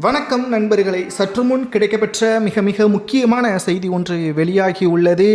வணக்கம் நண்பர்களே. சற்று முன் கிடைக்கப்பெற்ற மிக மிக முக்கியமான செய்தி ஒன்று வெளியாகியுள்ளது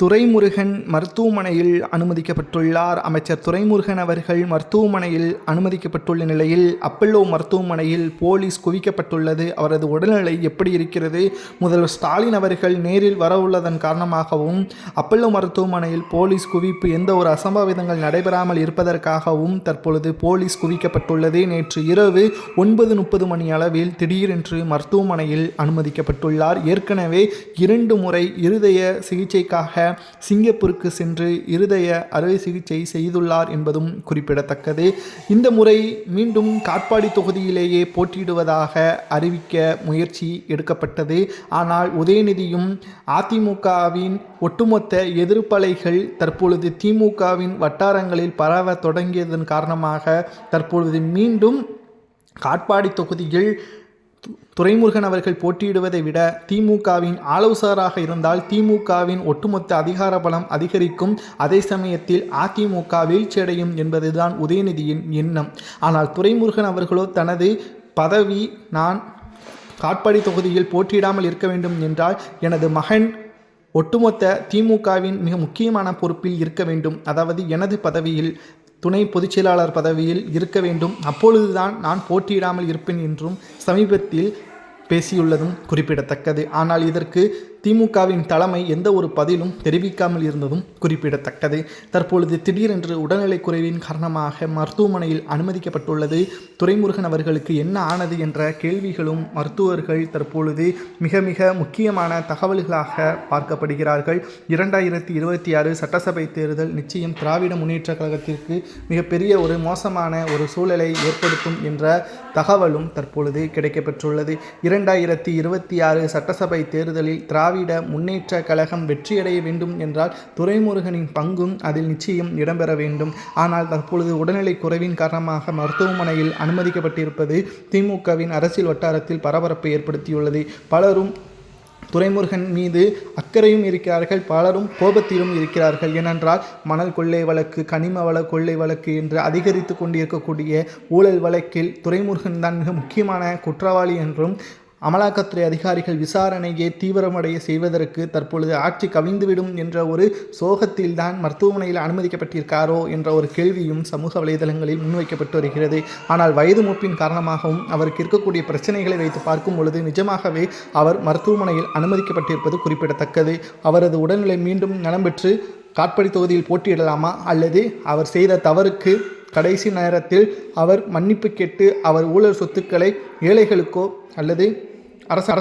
துரைமுருகன் மருத்துவமனையில் அனுமதிக்கப்பட்டுள்ளார். அமைச்சர் துரைமுருகன் அவர்கள் மருத்துவமனையில் அனுமதிக்கப்பட்டுள்ள நிலையில் அப்பல்லோ மருத்துவமனையில் போலீஸ் குவிக்கப்பட்டுள்ளது. அவரது உடல்நிலை எப்படி இருக்கிறது? முதல்வர் ஸ்டாலின் அவர்கள் நேரில் வரவுள்ளதன் காரணமாகவும் அப்பல்லோ மருத்துவமனையில் போலீஸ் குவிப்பு எந்த ஒரு அசம்பாவிதங்கள் நடைபெறாமல் இருப்பதற்காகவும் தற்பொழுது போலீஸ் குவிக்கப்பட்டுள்ளது. நேற்று இரவு ஒன்பது முப்பது மணி அளவில் திடீரென்று மருத்துவமனையில் அனுமதிக்கப்பட்டுள்ளார். ஏற்கனவே இரண்டு முறை இருதய சிகிச்சைக்காக சிங்கப்பூருக்கு சென்று இருதய அறுவை சிகிச்சை செய்துள்ளார் என்பதும் குறிப்பிடத்தக்கது. இந்த முறை மீண்டும் காட்பாடி தொகுதியிலேயே போட்டியிடுவதாக அறிவிக்க முயற்சி எடுக்கப்பட்டது. ஆனால் உதயநிதியும் அதிமுகவின் ஒட்டுமொத்த எதிர்ப்பலைகள் தற்பொழுது திமுகவின் வட்டாரங்களில் பரவ தொடங்கியதன் காரணமாக தற்பொழுது மீண்டும் காட்பாடி தொகுதியில் துரைமுருகன் அவர்கள் போட்டியிடுவதை விட திமுகவின் ஆலோசகராக இருந்தால் திமுகவின் ஒட்டுமொத்த அதிகார பலம் அதிகரிக்கும். அதே சமயத்தில் அதிமுக வீழ்ச்சியடையும் என்பதுதான் உதயநிதியின் எண்ணம். ஆனால் துரைமுருகன் அவர்களோ தனது பதவி நான் காட்பாடி தொகுதியில் போட்டியிடாமல் இருக்க வேண்டும் என்றால் எனது மகன் ஒட்டுமொத்த திமுகவின் மிக முக்கியமான பொறுப்பில் இருக்க வேண்டும். அதாவது எனது பதவியில் துணை பொதுச்செயலாளர் பதவியில் இருக்க வேண்டும். அப்பொழுதுதான் நான் போட்டியிடாமல் இருப்பேன் என்றும் சமீபத்தில் பேசியுள்ளதும் குறிப்பிடத்தக்கது. ஆனால் இதற்கு திமுகவின் தலைமை எந்த ஒரு பதிலும் தெரிவிக்காமல் இருந்ததும் குறிப்பிடத்தக்கது. தற்பொழுது திடீரென்று உடல்நிலை குறைவின் காரணமாக மருத்துவமனையில் அனுமதிக்கப்பட்டுள்ளது. துரைமுருகன் அவர்களுக்கு என்ன ஆனது என்ற கேள்விகளும் மருத்துவர்கள் தற்பொழுது மிக மிக முக்கியமான தகவல்களாக பார்க்கப்படுகிறார்கள். இரண்டாயிரத்தி இருபத்தி ஆறு சட்டசபை தேர்தல் நிச்சயம் திராவிட முன்னேற்றக் கழகத்திற்கு மிகப்பெரிய ஒரு மோசமான ஒரு சூழலை ஏற்படுத்தும் என்ற தகவலும் தற்பொழுது கிடைக்கப்பெற்றுள்ளது. இரண்டாயிரத்தி இருபத்தி ஆறு சட்டசபை தேர்தலில் திராவிட முன்னேற்ற கழகம் வெற்றியடைய வேண்டும் என்றால் துரைமுருகனின் பங்கும் அதில் நிச்சயம் இடம்பெற வேண்டும். ஆனால் தற்பொழுது உடல்நிலை குறைவின் காரணமாக மருத்துவமனையில் அனுமதிக்கப்பட்டிருப்பது திமுகவின் அரசியல் வட்டாரத்தில் பரபரப்பை ஏற்படுத்தியுள்ளது. பலரும் துரைமுருகன் மீது அக்கறையும் இருக்கிறார்கள் பலரும் கோபத்திலும் இருக்கிறார்கள். ஏனென்றால் மணல் கொள்ளை வழக்கு கனிம வள கொள்ளை வழக்கு என்று அதிகரித்து கொண்டிருக்கக்கூடிய ஊழல் வழக்கில் துரைமுருகன் தான் மிக முக்கியமான குற்றவாளி என்றும் அமலாக்கத்துறை அதிகாரிகள் விசாரணையை தீவிரமடைய செய்வதற்கு தற்பொழுது ஆட்சி கவிழ்ந்துவிடும் என்ற ஒரு சோகத்தில் தான் மருத்துவமனையில் அனுமதிக்கப்பட்டிருக்காரோ என்ற ஒரு கேள்வியும் சமூக வலைதளங்களில் முன்வைக்கப்பட்டு வருகிறது. ஆனால் வயது மூப்பின் காரணமாகவும் அவருக்கு இருக்கக்கூடிய பிரச்சனைகளை வைத்து பார்க்கும் பொழுது நிஜமாகவே அவர் மருத்துவமனையில் அனுமதிக்கப்பட்டிருப்பது குறிப்பிடத்தக்கது. அவரது உடல்நிலை மீண்டும் நலம் பெற்று காட்படி தொகுதியில் போட்டியிடலாமா? அல்லது அவர் செய்த தவறுக்கு கடைசி நேரத்தில் அவர் மன்னிப்பு கேட்டு அவர் ஊழல் சொத்துக்களை ஏழைகளுக்கோ அல்லது അറസ്റ്റ്